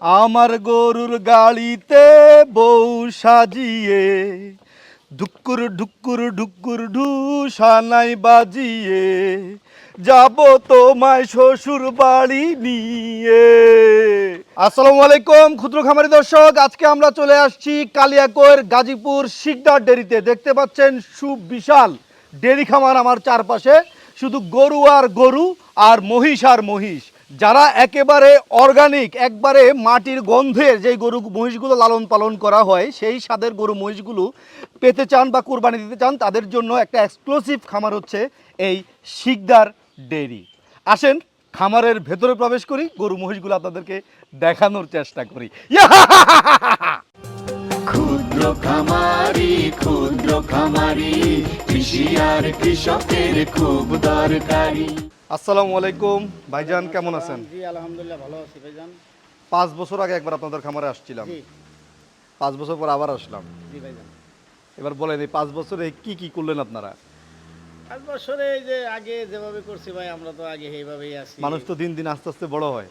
আমার গরুর গাড়িতে বউ সাজিয়ে ডুক্কুর ডুক্কুর ডুক্কুর ঢু সানাই বাজিয়ে, যাব তোমায় শ্বশুর বাড়ি নিয়ে। আসসালামু আলাইকুম, ক্ষুদ্র খামারি দর্শক, আজকে আমরা চলে আসছি কালিয়াকৈর, গাজীপুর, শিকদার ডেরিতে। দেখতে পাচ্ছেন সুবিশাল ডেরি খামার আমার চারপাশে। শুধু গরু আর গরু আর মহিষ আর মহিষ। যারা একেবারে অর্গানিক একবারে মাটির গন্ধের যে গরু মহিষগুলো লালন পালন করা হয়, সেই স্বাদের গরু মহিষগুলো পেতে চান বা কুরবানি দিতে চান, তাদের জন্য একটা এক্সক্লুসিভ খামার হচ্ছে এই শিকদার ডেইরি। আসেন, খামারের ভেতরে প্রবেশ করি, গরু মহিষগুলো আপনাদেরকে দেখানোর চেষ্টা করি। ক্ষুদ্র খামারি ক্ষুদ্র খামারি, কৃষি আর কৃষকের খুব দরকারি। আসসালামু আলাইকুম। ভাইজান কেমন আছেন? জি আলহামদুলিল্লাহ ভালো আছি ভাইজান। পাঁচ বছর আগে একবার আপনাদের খামারে আসছিলাম। জি। পাঁচ বছর পর আবার আসলাম। জি ভাইজান। এবার বলেন এই পাঁচ বছরে কি কি করলেন আপনারা? পাঁচ বছরে এই যে আগে যেভাবে করছি ভাই আমরা তো আগে এইভাবেই আছি। মানুষ তো দিন দিন আস্তে আস্তে বড় হয়।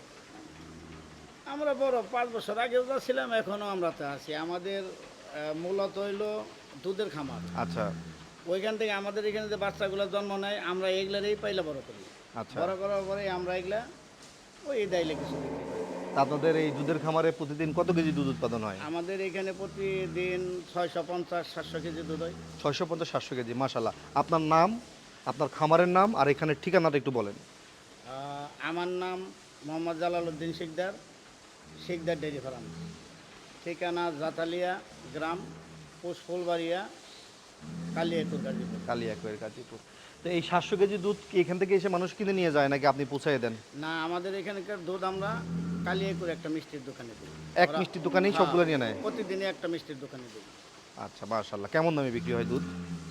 আমরা বড় পাঁচ বছর আগেও যা ছিলাম এখনও আমরা তো আছি। আমাদের মূলত হইল দুধের খামার। আচ্ছা। ওইখান থেকে আমাদের এখানে যে বাচ্চাগুলো জন্ম নেয় আমরা এগুলারই পাইলে বড় করি। বড় করার পরে আমরা এগুলা ওই দাইলে কিছু বিক্রি করি। আপনাদের এই দুধের খামারে প্রতিদিন কত কেজি দুধ উৎপাদন হয়? আমাদের এখানে প্রতিদিন ছয়শো পঞ্চাশ সাতশো কেজি দুধ হয়। ছয়শো পঞ্চাশ সাতশো কেজি মাসাল্লাহ আপনার নাম আপনার খামারের নাম আর এখানের ঠিকানাটা একটু বলেন। আমার নাম মোহাম্মদ জালালউদ্দিন শিকদার শিকদার ডেরি ফার্ম। ঠিকানা জাতালিয়া গ্রাম পুষ্ফুলবাড়িয়া কালিয়াকুর গাজীপুর। কালিয়াকৈর গাজীপুর। তো এই সাতশো কেজি দুধ কি এখান থেকে এসে মানুষ কিনে নিয়ে যায় নাকি আপনি পৌঁছাই দেন? না আমাদের এখানকার দুধ আমরা কালিয়াকুর একটা মিষ্টির দোকানে দিই। এক ওরা- মিষ্টির দোকানেই হ্যাঁ, সবগুলো নিয়ে নেয়? প্রতিদিনই একটা মিষ্টির দোকানে দিই। আচ্ছা মাশাল্লাহ কেমন দামে বিক্রি হয় দুধ?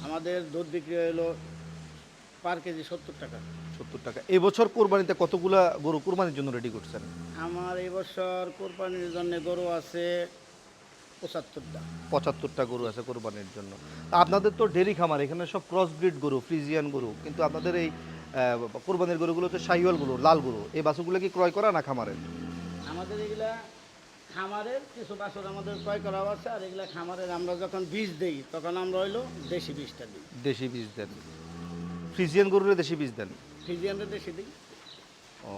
আমাদের দুধ বিক্রি হলো পার কেজি সত্তর টাকা। সত্তর টাকা। এবছর কোরবানিতে কতগুলা গরু কোরবানির জন্য রেডি করছেন? আমার এই বছর কোরবানির জন্য গরু আছে পঁচাত্তরটা। পঁচাত্তরটা গরু আছে কোরবানির জন্য। তা আপনাদের তো ডেরি খামার এখানে সব ক্রস ব্রিড গরু ফ্রিজিয়ান গরু কিন্তু আপনাদের এই কোরবানির গরুগুলো হচ্ছে শাহিওয়াল গরু লাল গরু এই বাছুরগুলো কি ক্রয় করা না খামারের? আমাদের এগুলা খামারের কিছু বাছর আমাদের ক্রয় করা আছে আর এগুলা খামারের আমরা যখন বীজ দেই তখন আমরা হইল দেশি বীজটা দিই। দেশি বীজ দেন। ফ্রিজিয়ান গরুরে দেশি বীজ দেন? ফিজিয়ানটা দেশি দিই। ও।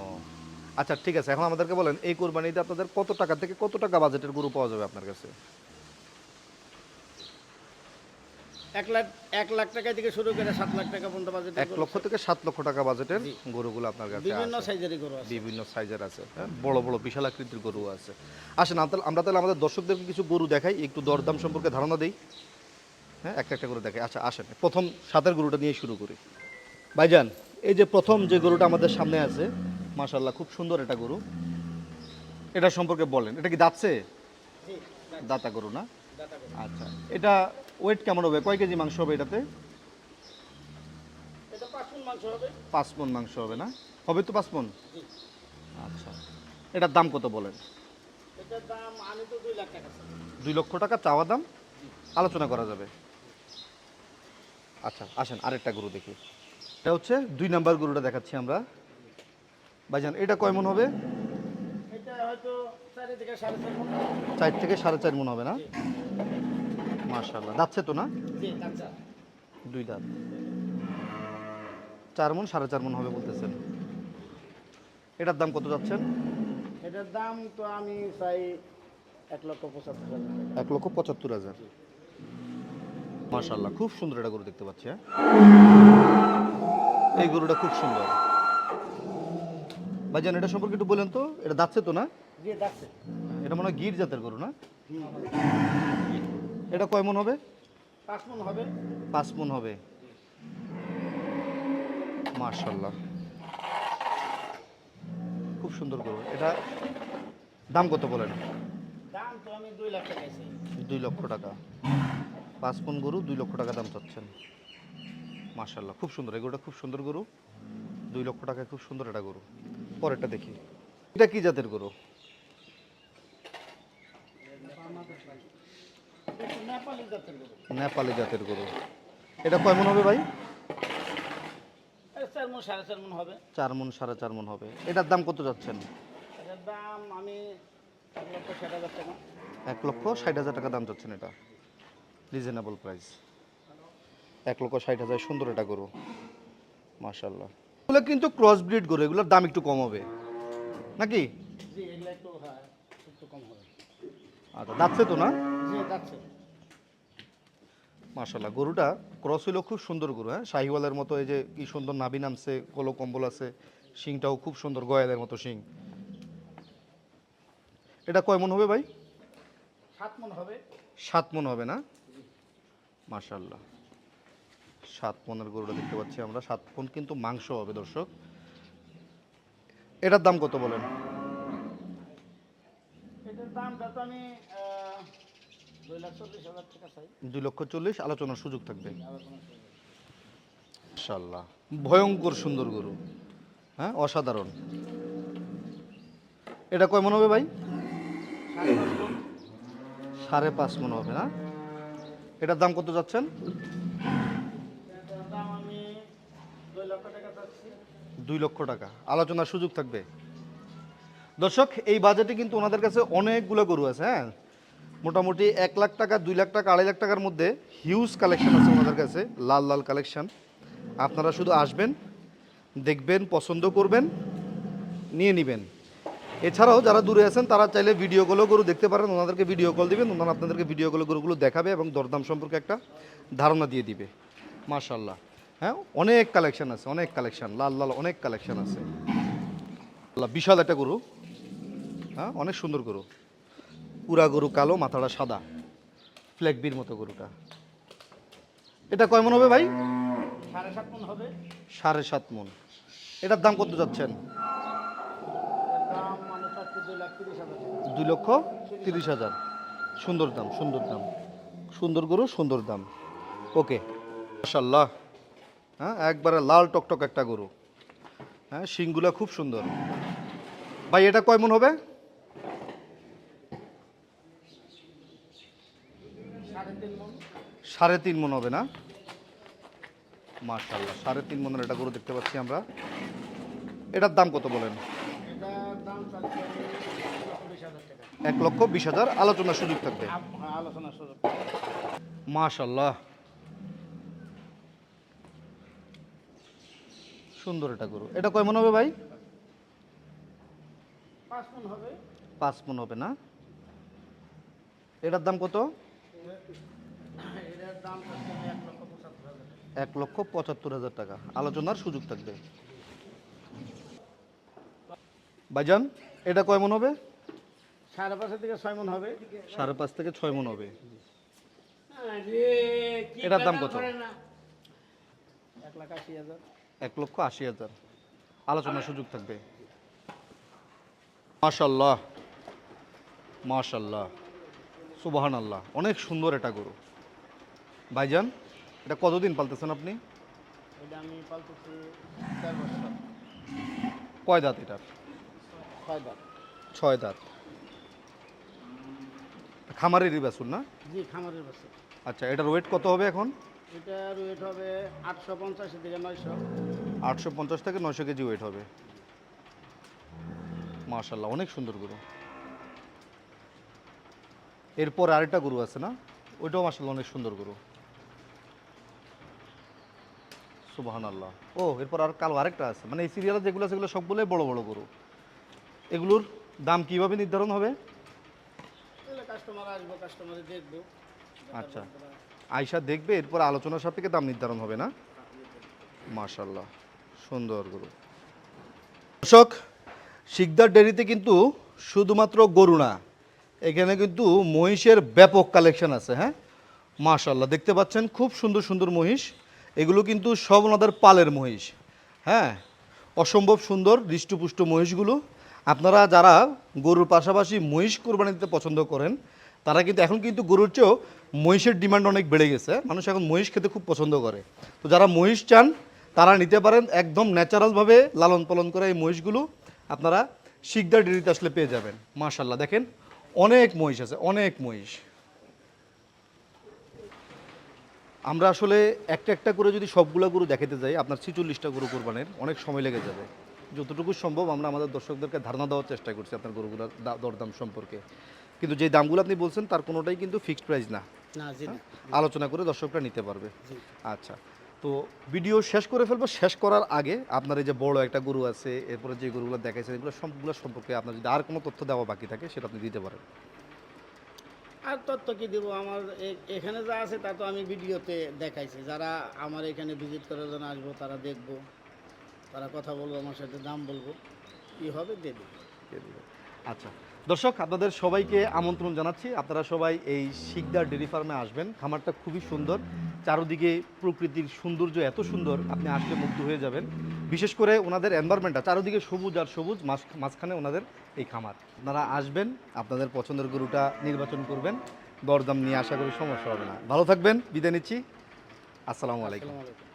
আচ্ছা ঠিক আছে। এখন আমাদেরকে বলেন এই কোরবানিতে আপনাদের কত টাকা থেকে কত টাকা বাজেটের গরু পাওয়া যাবে আপনার কাছে? এক লাখ এক লাখ টাকা থেকে শুরু করে সাত লাখ টাকা পর্যন্ত বাজেট এক লক্ষ থেকে সাত লক্ষ টাকা বাজেটের গরুগুলো আপনার কাছে বিভিন্ন। সাইজেরই গরু আছে। বিভিন্ন সাইজের আছে হ্যাঁ? বড় বড় বিশাল আকৃতির গরু আছে। আসেন আমরা তাহলে- আমরা তাহলে আমাদের দর্শকদেরকে কিছু গরু দেখাই একটু দরদাম সম্পর্কে ধারণা দেই। হ্যাঁ একটা একটা করে দেখাই। আচ্ছা আসেন প্রথম সাতের গরুটা নিয়ে শুরু করি। ভাইজান এই যে প্রথম যে গরুটা আমাদের সামনে আছে মাশাল্লাহ খুব সুন্দর এটা গরু। এটা সম্পর্কে বলেন এটা কি দাঁতছে? দাতা। গরু না? আচ্ছা এটা ওয়েট কেমন হবে? কয় কেজি মাংস হবে এটাতে? এটা পাঁচ মাংস হবে। মন মাংস হবে না? হবে তো পাঁচ মন আচ্ছা এটার দাম কত বলেন। দুই লক্ষ টাকা চাওয়া দাম? আলোচনা করা যাবে। আচ্ছা আসেন আরেকটা গরু দেখি। এটা হচ্ছে দুই নাম্বার গরুটা দেখাচ্ছি আমরা। ভাইজান এটা কয় মন হবে? চার থেকে সাড়ে চার মন হবে। না? মার্শাল্লাহ যাচ্ছে তো না? দুই দাঁত। চার মন সাড়ে চার মন হবে বলতেছেন। এটার দাম কত যাচ্ছেন? এটার দাম তো আমি চাই এক লক্ষ পঁচাত্তর হাজার। এক লক্ষ পঁচাত্তর হাজার। মার্শাল্লাহ খুব সুন্দর এটা গরু দেখতে পাচ্ছি হ্যাঁ? এই গরুটা খুব সুন্দর। ভাইজান এটা সম্পর্কে একটু বলেন তো এটা যাচ্ছে তো না? এটা মনে হয় গির জাতের গরু না? এটা কয় মন হবে? পাঁচ মন হবে। পাঁচ মন হবে। মার্শাল্লাহ খুব সুন্দর গরু। এটা দাম কত বলেন? দাম তো আমি দুই লাখ টাকা দুই লক্ষ টাকা। পাঁচ পন গরু দুই লক্ষ টাকা দাম চাচ্ছেন। মার্শাল্লাহ খুব সুন্দর। এই গরুটা খুব সুন্দর গরু। দুই লক্ষ টাকায় খুব সুন্দর একটা গরু। পরেরটা দেখি। এটা কি জাতের গরু? নেপালি জাতের গরু। এটা কয় হবে ভাই? চার মন সাড়ে চার মন হবে। এটার দাম কত যাচ্ছেন? দাম এক লক্ষ ষাট হাজার টাকা দাম চাচ্ছেন এটা। রিজনেবল প্রাইস এক লক্ষ ষাট হাজার, সুন্দর এটা গরু। মাশাল্লাহ এগুলো কিন্তু ক্রস ব্রিড গরু এগুলোর দাম একটু কম হবে। নাকি? হ্যাঁ আচ্ছা যাচ্ছে তো না? মাশাল্লাহ গরুটা ক্রস হইলেও খুব সুন্দর গরু হ্যাঁ? শাহিওয়ালের মতো এই যে কি সুন্দর নাবি নামছে কলো কম্বল আছে শিংটাও খুব সুন্দর গয়ালের মতো শিং। এটা কয় মন হবে ভাই? সাত মন হবে। সাত মন হবে না? মাশাল্লাহ সাত পনেরো গরুটা দেখতে পাচ্ছি আমরা। সাত মন কিন্তু মাংস হবে দর্শক। এটার দাম কত বলেন? দুই লক্ষ চল্লিশ আলোচনার সুযোগ থাকবে। মাশাল্লাহ ভয়ঙ্কর সুন্দর গরু হ্যাঁ অসাধারণ। এটা কয় মন হবে ভাই। সাড়ে পাঁচ মন হবে না? এটার দাম কত যাচ্ছেন এটার দাম আমি দুই লক্ষ টাকা। আলোচনার সুযোগ থাকবে। দর্শক, এই বাজেটে কিন্তু ওনাদের কাছে অনেকগুলো গরু আছে হ্যাঁ? মোটামুটি এক লাখ টাকা, দুই লাখ টাকা, আড়াই লাখ টাকার মধ্যে হিউজ কালেকশন আছে ওনাদের কাছে, লাল লাল কালেকশন আপনারা শুধু আসবেন, দেখবেন, পছন্দ করবেন, নিয়ে নেবেন। এছাড়াও যারা দূরে আছেন, তারা চাইলে ভিডিও কলও গরু দেখতে পারেন, ওনাদেরকে ভিডিও কল দিবেন, ওনারা আপনাদেরকে ভিডিও কলে গরুগুলো দেখাবে এবং দরদাম সম্পর্কে একটা ধারণা দিয়ে দিবে। মাশাল্লাহ হ্যাঁ অনেক কালেকশন আছে অনেক কালেকশন লাল লাল অনেক কালেকশন আছে। বিশাল একটা গরু। হ্যাঁ অনেক সুন্দর গরু। পুরা গরু কালো মাথাটা সাদা। ফ্ল্যাগবির মতো গরুটা। এটা কয় মন হবে ভাই? সাড়ে সাত মন হবে। সাড়ে সাত মন। এটার দাম কত যাচ্ছেন? মানে দুই লক্ষ তিরিশ হাজার। সুন্দর দাম সুন্দর দাম। সুন্দর গরু সুন্দর দাম। ওকে মাশাল্লাহ হ্যাঁ একবারে লাল টকটক একটা গরু। হ্যাঁ শিংগুলা খুব সুন্দর। ভাই এটা কয় মন হবে? সাড়ে তিন মন হবে না? মাশাল্লাহ সাড়ে তিন মনের এটা গরু দেখতে পাচ্ছি আমরা। এটার দাম কত বলেন? এক লক্ষ বিশ হাজার। আলোচনার সুযোগ থাকবে। মাশাল্লাহ সুন্দর এটা গরু। এটা কয় মন হবে ভাই? পাঁচ মন হবে। পাঁচ মন হবে না? এটার দাম কত? এক লক্ষ পঁচাত্তর হাজার টাকা। আলোচনার সুযোগ থাকবে। ভাইজান এটা কয় মন হবে? সাড়ে পাঁচের থেকে ছয় মন হবে। সাড়ে পাঁচ থেকে ছয় মন হবে। এটার এটার দাম কত? এক লাখ আশি হাজার। এক লক্ষ আশি হাজার। আলোচনার সুযোগ থাকবে। মাশাল্লাহ মাশাল্লাহ সুবাহান আল্লাহ অনেক সুন্দর এটা গরু। ভাইজান এটা কতদিন পালতেছেন আপনি? কয় দাঁত এটার? ছয় দাম ছয় দাঁত। খামারেরই বেসুন না? জি খামারের বছর আচ্ছা এটার ওয়েট কত হবে এখন? এটার ওয়েট হবে আটশো পঞ্চাশ থেকে নয়শো। আটশো পঞ্চাশ থেকে নয়শো কেজি ওয়েট হবে। মাশাল্লাহ অনেক সুন্দর গরু। এরপর আরেকটা গরু আছে না? ওইটাও মাশাল্লাহ অনেক সুন্দর গরু। সুবাহান আল্লাহ ও এরপর আর কালো আরেকটা আছে। মানে এই সিরিয়ালে যেগুলো আছে সেগুলো সবগুলোই বড় বড় গরু। এগুলোর দাম কীভাবে নির্ধারণ হবে? কাস্টমার আসব কাস্টমারে দেখব। আচ্ছা। আয়সা দেখবে, এরপর আলোচনার সাপেক্ষে দাম নির্ধারণ হবে না? মাশাল্লাহ সুন্দর গরু। দর্শক, শিকদার ডেরিতে কিন্তু শুধুমাত্র গরু না, এখানে কিন্তু মহিষের ব্যাপক কালেকশন আছে হ্যাঁ? মাশাল্লাহ দেখতে পাচ্ছেন খুব সুন্দর সুন্দর মহিষ। এগুলো কিন্তু সব ওনাদের পালের মহিষ হ্যাঁ? অসম্ভব সুন্দর, হৃষ্টপুষ্ট মহিষগুলো। আপনারা যারা গরুর পাশাপাশি মহিষ কোরবানি দিতে পছন্দ করেন, তারা কিন্তু এখন কিন্তু গরুর চেয়েও মহিষের ডিমান্ড অনেক বেড়ে গেছে। মানুষ এখন মহিষ খেতে খুব পছন্দ করে। তো যারা মহিষ চান, তারা নিতে পারেন একদম ন্যাচারালভাবে লালন পালন করে এই মহিষগুলো। আপনারা শিকদার ডেরিতে আসলে পেয়ে যাবেন। মাশাল্লাহ দেখেন অনেক মহিষ আছে, অনেক মহিষ। আমরা আসলে একটা একটা করে যদি সবগুলো গরু দেখাতে যাই, আপনার ছিচল্লিশটা গরু কোরবানের, অনেক সময় লেগে যাবে। যতটুকু সম্ভব আমরা আমাদের দর্শকদেরকে ধারণা দেওয়ার চেষ্টা করছি আপনার গরুগুলোর দরদাম সম্পর্কে। কিন্তু যে দামগুলো আপনি বলছেন, তার কোনোটাই কিন্তু ফিক্সড প্রাইস না। আলোচনা করে দর্শকরা নিতে পারবে। আচ্ছা তো ভিডিও শেষ করে ফেলব। শেষ করার আগে আপনার এই যে বড় একটা গরু আছে এরপরে যে গরুগুলো দেখাইছেন এগুলো সবগুলো সম্পর্কে আপনার যদি আর কোনো তথ্য দেওয়া বাকি থাকে সেটা আপনি দিতে পারেন। আর তথ্য কি দেবো? আমার এখানে যা আছে তা তো আমি ভিডিওতে দেখাইছি। যারা আমার এখানে ভিজিট করার জন্য আসব তারা দেখব। তারা কথা বলব আমার সাথে দাম বলব। কী হবে দিয়ে দেবো। আচ্ছা দর্শক, আপনাদের সবাইকে আমন্ত্রণ জানাচ্ছি। আপনারা সবাই এই শিকদার ডেরি ফার্মে আসবেন। খামারটা খুবই সুন্দর। চারদিকে প্রকৃতির সৌন্দর্য এত সুন্দর, আপনি আসলে মুগ্ধ হয়ে যাবেন। বিশেষ করে ওনাদের এনভায়রনমেন্টটা চারদিকে সবুজ আর সবুজ মাঝ- মাঝখানে ওনাদের এই খামার। আপনারা আসবেন, আপনাদের পছন্দের গরুটা নির্বাচন করবেন। দরদাম নিয়ে আশা করি সমস্যা হবে না। ভালো থাকবেন, বিদায় নিচ্ছি। আসসালামু আলাইকুম।